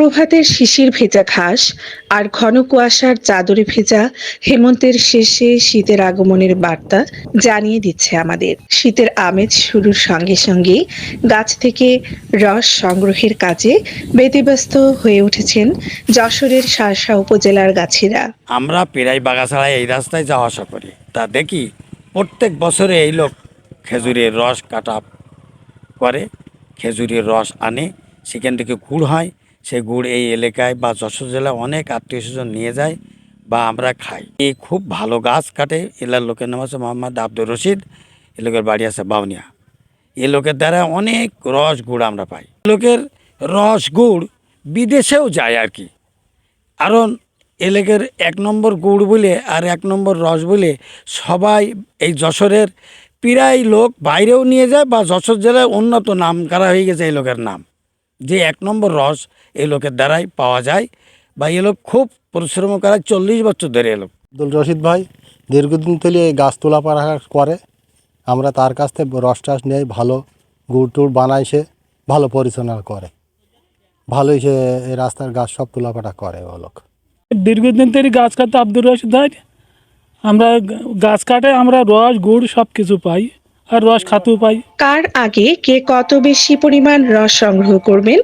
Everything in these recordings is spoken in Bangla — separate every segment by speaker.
Speaker 1: প্রভাতের শিশির ভেজা ঘাস আর ঘন কুয়াশার চাদরে ভেজা হেমন্তের শেষে শীতের আগমনের বার্তা জানিয়ে দিচ্ছে আমাদের। শীতের আমেজ শুরুর সঙ্গে সঙ্গে গাছ থেকে রস সংগ্রহের কাজে ব্যতিব্যস্ত হয়ে উঠেছেন যশোরের শার্শা উপজেলার গাছিরা।
Speaker 2: আমরা প্রায় বাগাছাড়ায় এই রাস্তায় যাওয়া আসা করি। তা দেখি প্রত্যেক বছরে এই লোক খেজুরের রস কাটা করে, খেজুরের রস আনে, সেখান থেকে গুড় হয় সেই গুড় এই এলাকায় বা যশোর জেলায় অনেক আত্মীয় স্বজন নিয়ে যায় বা আমরা খাই। এই খুব ভালো গাছ কাটে। এলার লোকের নাম আছে মোহাম্মদ আব্দুর রশিদ। এ লোকের বাড়ি আছে বাউনিয়া। এ লোকের দ্বারা অনেক রস গুড় আমরা পাই। লোকের রস গুড় বিদেশেও যায় আর কি। কারণ এলাকার এক নম্বর গুড় বলে আর এক নম্বর রস বলে সবাই এই যশোরের প্রায় লোক বাইরেও নিয়ে যায় বা যশোর জেলায় উন্নত নাম করা হয়ে গেছে এই লোকের নাম। যে এক নম্বর রস এই লোকের দ্বারাই পাওয়া যায় বা এ লোক খুব পরিশ্রম করে চল্লিশ বছর ধরে এলো
Speaker 3: আব্দুল রশিদ ভাই দীর্ঘদিন থেকে এই গাছ তোলা পাড়া করে। আমরা তার কাছ থেকে রস টাস নিয়ে ভালো গুড় টুড় বানাই সে ভালো পরিচালনা করে। ভালোই সে এই রাস্তার গাছ সব তোলাপাটা করে ও লোক।
Speaker 4: দীর্ঘদিন থেকে গাছ কাটতে আব্দুর রশিদ ভাই আমরা গাছ কাটে আমরা রস গুড় সব কিছু পাই। আর রস খাতেও পাই।
Speaker 1: কার আগে কে কত বেশি পরিমাণ রস সংগ্রহ করবেন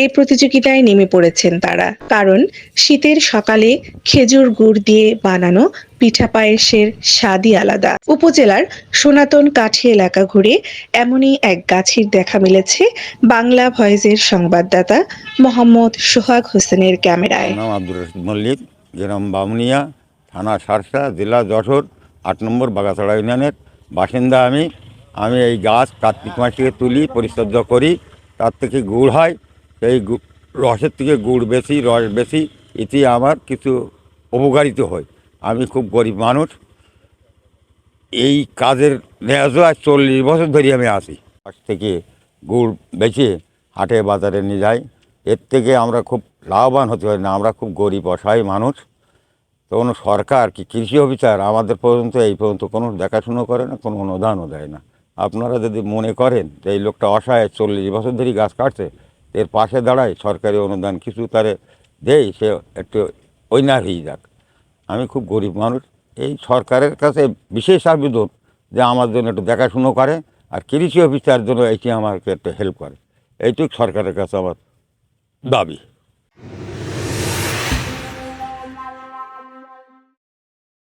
Speaker 1: এই প্রতিযোগিতায় নেমে পড়েছেন তারা। কারণ শীতের সকালে খেজুর গুড় দিয়ে বানানো পিঠা পায়েসের স্বাদই আলাদা। উপজেলার সনাতন কাঠি এলাকা ঘুরে এমনই এক গাছের দেখা মিলেছে বাংলা ভয়েসের সংবাদদাতা মোহাম্মদ সোহাগ হোসেনের ক্যামেরায়।
Speaker 5: নাম আব্দুর রশিদ মল্লিক গ্রাম বামুনিয়া থানা সারসা জেলা যশোর আট নম্বর বাগাছড়া ইউনিয়নের বাসিন্দা আমি। আমি এই গাছ কার্তিক মাস থেকে তুলি, পরিচর্যা করি, তার থেকে গুড় হয়, সেই রসের থেকে গুড় বেশি, রস বেশি, এতে আমার কিছু উপকারিত হয়। আমি খুব গরিব মানুষ। এই কাজের ন্যায্য আজ চল্লিশ বছর ধরে আমি আসি আজ থেকে গুড় বেচে হাটে বাজারে নিয়ে যাই। এর থেকে আমরা খুব লাভবান হতে পারি না, আমরা খুব গরিব, অসহায় মানুষ। তো কোনো সরকার কি কৃষি অফিসার আমাদের পর্যন্ত, এই পর্যন্ত কোনো দেখাশুনো করে না, কোনো অনুদানও দেয় না। আপনারা যদি মনে করেন যে এই লোকটা অসহায়, চল্লিশ বছর ধরে গাছ কাটছে, এর পাশে দাঁড়ায় সরকারি অনুদান কিছু তারে দেয় সে একটু ঐনার হয়ে যাক। আমি খুব গরিব মানুষ। এই সরকারের কাছে বিশেষ আবেদন যে আমার জন্য একটু দেখাশুনো করে আর কৃষি অফিসার জন্য এটি আমাকে একটু হেল্প করে। এইটুকু সরকারের কাছে আমার দাবি।